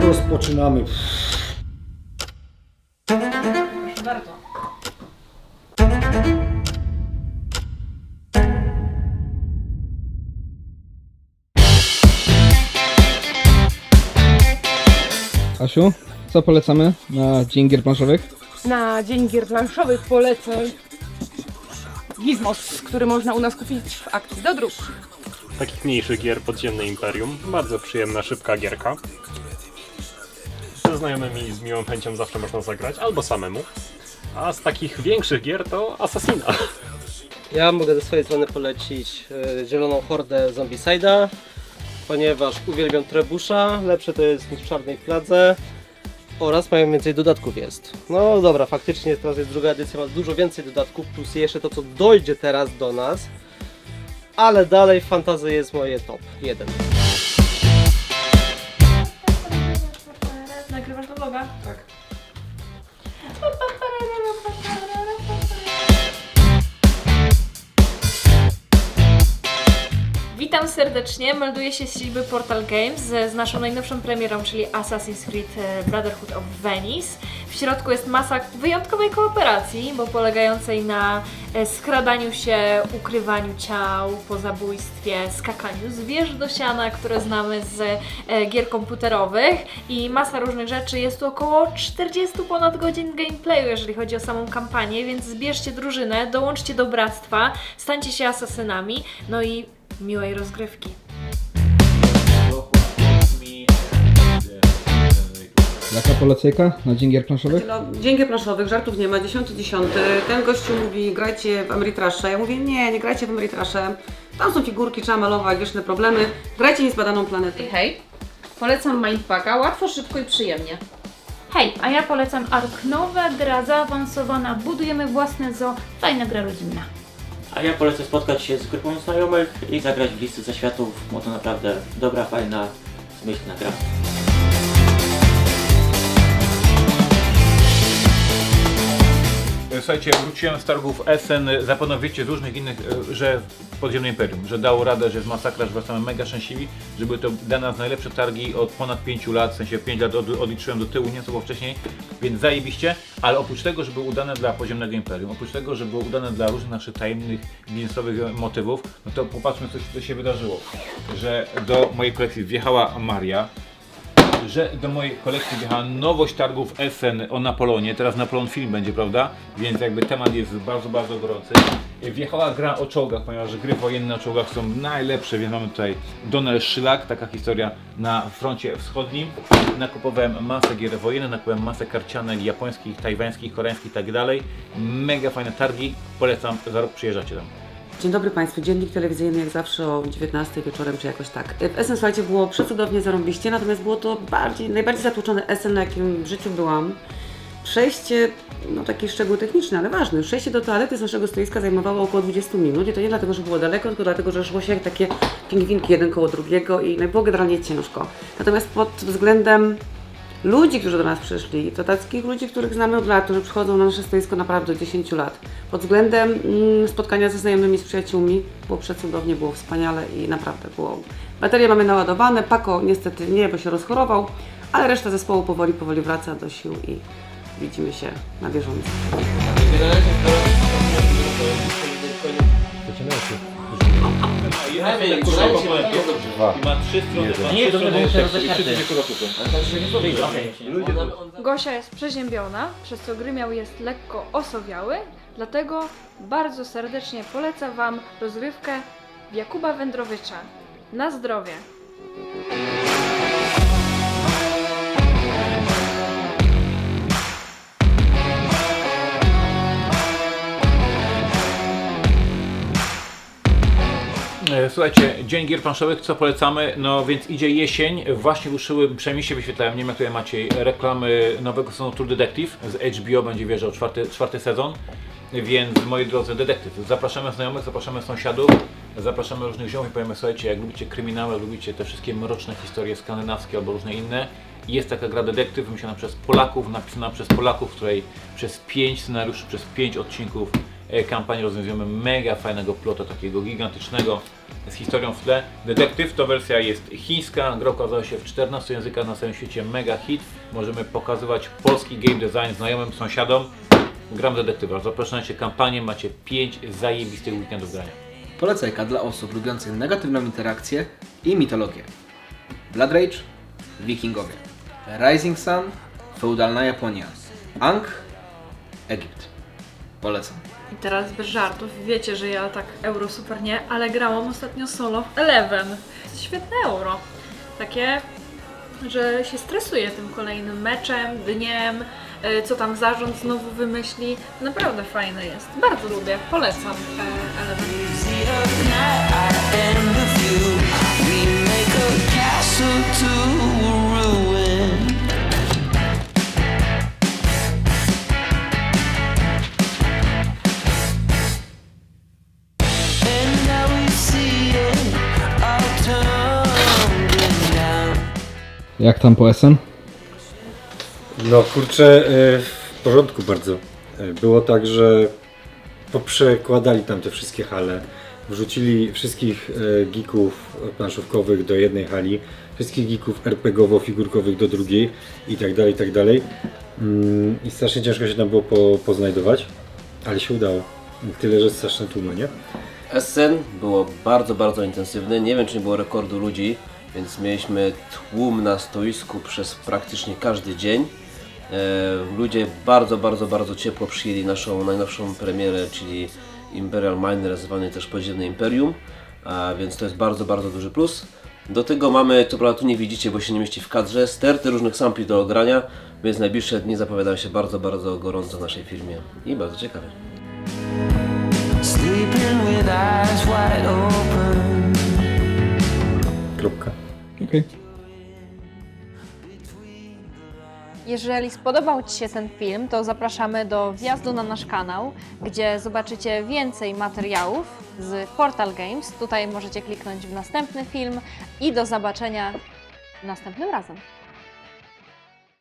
rozpoczynamy. Proszę bardzo. Asiu, co polecamy na dzień gier planszowych? Na dzień gier planszowych polecę Gizmos, który można u nas kupić w akcji do dróg. takich mniejszych gier Podziemne Imperium. Bardzo przyjemna, szybka gierka. Znajomymi z miłą chęcią zawsze można zagrać, albo samemu. A z takich większych gier to Assassina. Ja mogę ze swojej strony polecić e, Zieloną Hordę Zombicide'a, ponieważ uwielbiam Trebusza, lepsze to jest niż w Czarnej Fladze oraz mają więcej dodatków jest. No dobra, faktycznie teraz jest druga edycja, ma dużo więcej dodatków, plus jeszcze to co dojdzie teraz do nas, ale dalej Fantazy jest moje top 1. Witam serdecznie, melduję się z siedziby Portal Games z, z naszą najnowszą premierą, czyli Assassin's Creed e, Brotherhood of Venice. W środku jest masa wyjątkowej kooperacji, bo polegającej na e, skradaniu się, ukrywaniu ciał po zabójstwie, skakaniu z wież do siana, które znamy z e, gier komputerowych i masa różnych rzeczy. Jest tu około 40 ponad godzin gameplayu, jeżeli chodzi o samą kampanię, więc zbierzcie drużynę, dołączcie do bractwa, stańcie się asasynami, no i miłej rozgrywki. Jaka polecajka na dzień gier planszowych? No, dzięki planszowych, żartów nie ma, dziesiąty, dziesiąty. Ten gościu mówi, grajcie w Ameritrasze. Ja mówię, nie, nie grajcie w Ameritrasze. Tam są figurki, trzeba malować, wieczne problemy. Grajcie niezbadaną planetę. Hej, polecam Mindpacka, łatwo, szybko i przyjemnie. Hej, a ja polecam Ark Nowe, gra zaawansowana, budujemy własne zoo, fajna gra rodzinna. A ja polecę spotkać się z grupą znajomych i zagrać w listy ze światów, bo to naprawdę dobra, fajna, zmyślna gra. Słuchajcie, wróciłem z targów Essen, zapewne wiecie z różnych innych, e, że Podziemne Imperium, że dało radę, że jest masakra, że wracamy mega szczęśliwi, że były to dla nas najlepsze targi od ponad 5 lat, w sensie 5 lat od, odliczyłem do tyłu, nie co było wcześniej, więc zajebiście, ale oprócz tego, że były udane dla Podziemnego Imperium, oprócz tego, że były udane dla różnych naszych tajemnych biznesowych motywów, no to popatrzmy co się wydarzyło, że do mojej kolekcji wjechała Maria, że do mojej kolekcji wjechała nowość targów Essen o Napoleonie. Teraz Napoleon film będzie, prawda? Więc jakby temat jest bardzo, bardzo gorący. Wjechała gra o czołgach, ponieważ gry wojenne o czołgach są najlepsze, więc mamy tutaj Donald Szylak, taka historia na froncie wschodnim. Nakupowałem masę gier wojennych, nakupowałem masę karcianek japońskich, tajwańskich, koreańskich i tak dalej. Mega fajne targi, polecam, za rok przyjeżdżacie tam. Dzień dobry Państwu, dziennik telewizyjny jak zawsze o 19 wieczorem czy jakoś tak. W Essen, słuchajcie, było przecudownie zarąbiście, natomiast było to bardziej, najbardziej zatłoczone Essen, na jakim w życiu byłam. Przejście, no taki szczegół techniczny, ale ważny, przejście do toalety z naszego stoiska zajmowało około 20 minut i to nie dlatego, że było daleko, tylko dlatego, że szło się jak takie pingwinki jeden koło drugiego i no, było generalnie ciężko. Natomiast pod względem ludzi, którzy do nas przyszli, to takich ludzi, których znamy od lat, którzy przychodzą na nasze stoisko naprawdę od 10 lat. Pod względem mm, spotkania ze znajomymi, z przyjaciółmi, było przecudownie, było wspaniale i naprawdę było. Baterie mamy naładowane, Pako niestety nie, bo się rozchorował, ale reszta zespołu powoli, powoli wraca do sił i widzimy się na bieżąco. I ma trzy strony, Nie, dobrze, bo muszę rozdać karty. Gosia jest przeziębiona, przez co grymiał jest lekko osowiały, dlatego bardzo serdecznie polecam Wam rozrywkę Jakuba Wędrowicza. Na zdrowie! Słuchajcie, dzień gier planszowych, co polecamy? No więc idzie jesień, właśnie ruszyły, przynajmniej się wyświetlają, nie wiem jak tutaj Maciej, reklamy nowego sezonu True Detective z HBO, będzie wjeżdżał czwarty, czwarty sezon. Więc moi drodzy, detektyw, zapraszamy znajomych, zapraszamy sąsiadów, zapraszamy różnych ziomów i powiemy, słuchajcie, jak lubicie kryminały, lubicie te wszystkie mroczne historie skandynawskie albo różne inne, jest taka gra detektyw wymyślona przez Polaków, napisana przez Polaków, w której przez pięć scenariuszy, przez pięć odcinków e, kampanii rozwiązujemy mega fajnego plota, takiego gigantycznego, z historią w tle. Detektyw to wersja jest chińska, gra okazała się w 14 językach na całym świecie, mega hit. Możemy pokazywać polski game design znajomym, sąsiadom. Gram detektywa, zapraszajcie kampanię, macie 5 zajebistych weekendów grania. Polecajka dla osób lubiących negatywną interakcję i mitologię. Blood Rage, Wikingowie. Rising Sun, feudalna Japonia. Ankh, Egipt. Polecam. I teraz bez żartów, wiecie, że ja tak euro super nie, ale grałam ostatnio solo w Eleven. Świetne euro. Takie, że się stresuję tym kolejnym meczem, dniem, y, co tam zarząd znowu wymyśli. Naprawdę fajne jest. Bardzo lubię, polecam e, Eleven. Jak tam po SN? No kurczę, e, w porządku bardzo. E, Było tak, że poprzekładali tam te wszystkie hale, wrzucili wszystkich e, geeków planszówkowych do jednej hali, wszystkich geeków RPGowo-figurkowych do drugiej i tak dalej, i tak dalej. Mm, I strasznie ciężko się tam było po, poznajdować, ale się udało. Tyle, że straszne tłumy, nie? SN było bardzo, bardzo intensywne. Nie wiem, czy nie było rekordu ludzi, więc mieliśmy tłum na stoisku przez praktycznie każdy dzień. E, ludzie bardzo, bardzo, bardzo ciepło przyjęli naszą najnowszą premierę, czyli Imperial Miner, zwany też Podziemne Imperium, więc to jest bardzo, bardzo duży plus. Do tego mamy, to prawda tu nie widzicie, bo się nie mieści w kadrze, sterty różnych sampli do ogrania, więc najbliższe dni zapowiadają się bardzo, bardzo gorąco w naszej firmie i bardzo ciekawie. Kropka. Okej. Jeżeli spodobał Ci się ten film, to zapraszamy do wjazdu na nasz kanał, gdzie zobaczycie więcej materiałów z Portal Games. Tutaj możecie kliknąć w następny film i do zobaczenia następnym razem.